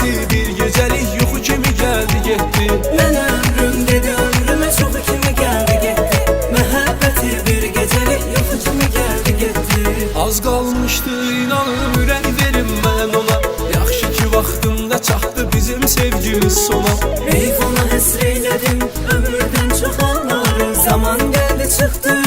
Məhəbbəti bir gecəlik yuxu kimi gəldi getdi Mən ömrüm dedi ömrüme çok kimi geldi gitti. Mehabbeti bir gecelik yuxu kimi geldi gitti. Az qalmışdı inanın ürək verim mən ona. Yaxşı ki vaxtında çatdı bizim sevgimiz sona. Eyf ona hesreyledim ömürden çok anları. Zaman geldi çıktı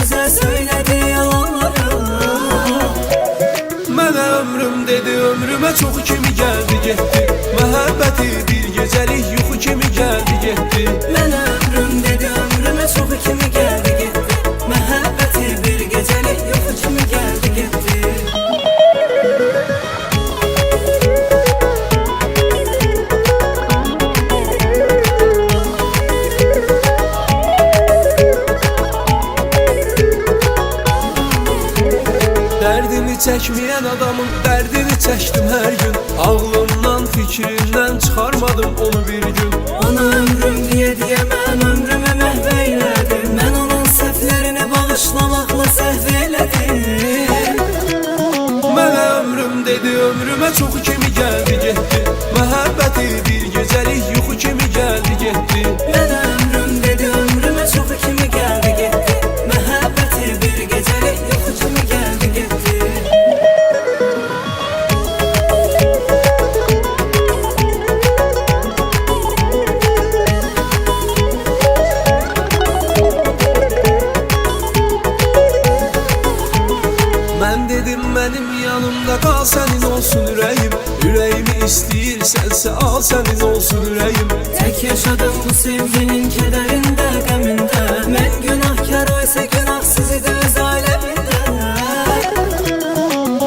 İstəyirsənsə al sənin olsun ürəyim Tek yaşadım bu sevginin kederinde gaminde. Ben günahkar oysa günahsız idi öz aleminde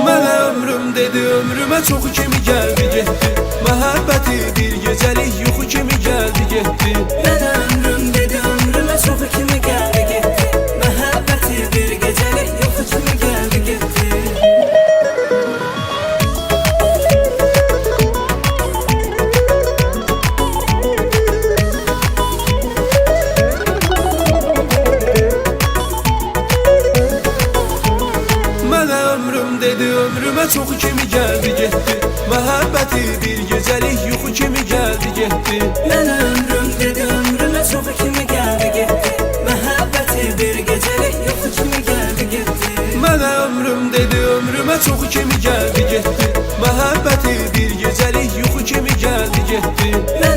Mənə ömrüm dedi ömrümə çox kimi gəldi getdi Məhəbbəti bir ömrüm dedi ömrümə çox kimi gəldi getdi Məhəbbəti bir gecəlik yuxu kimi gəldi getdi Ben ömrüm dedi ömrüme çok kimi geldi gitti. Mehabbeti bir gecelik yuxu kimi geldi gitti. Mənə ömrüm dedi ömrümə çox kimi gəldi getdi Məhəbbəti bir gecəlik yuxu kimi gəldi getdi Ben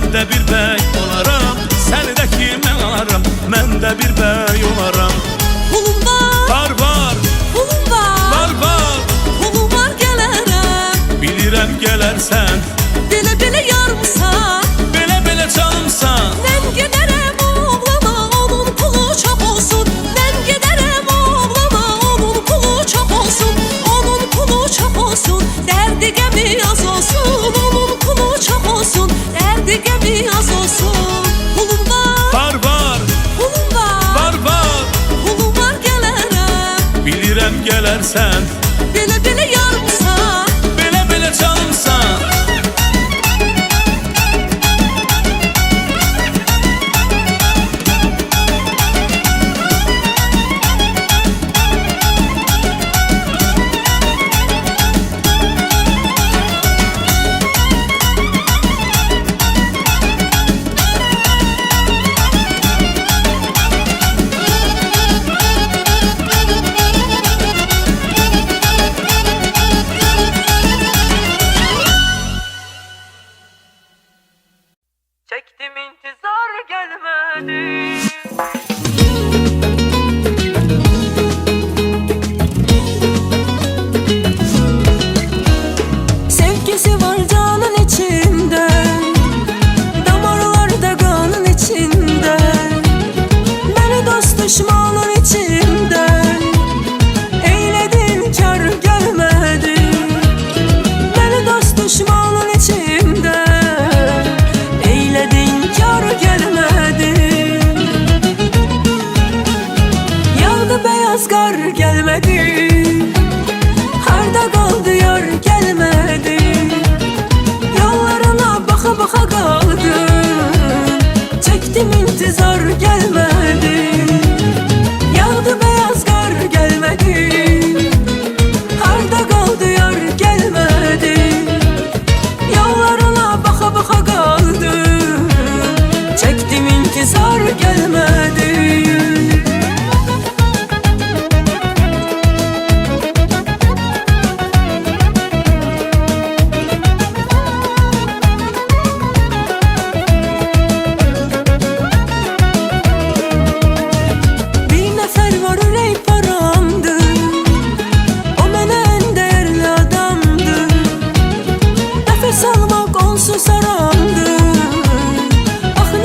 Mən də bir bəy olaram Səni də ki mən alaram Mən də bir bəy olaram. Pulum var Var. var Pulum var Var. var Pulum var gələrəm Bilirəm gələrsən Belə belə yarımsan Belə belə canımsan Nə Bilirəm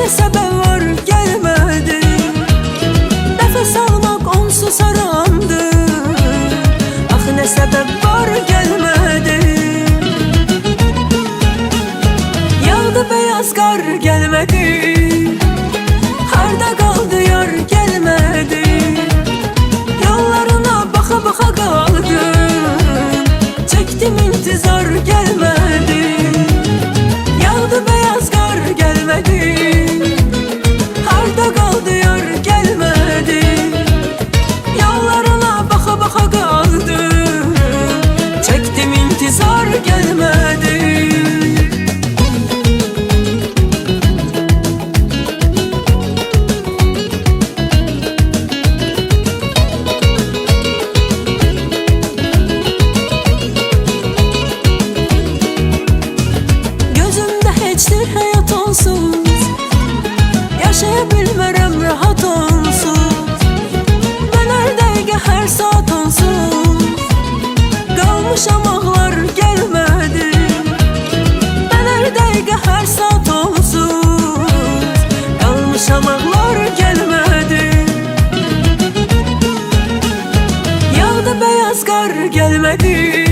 sebe ver gelmedi.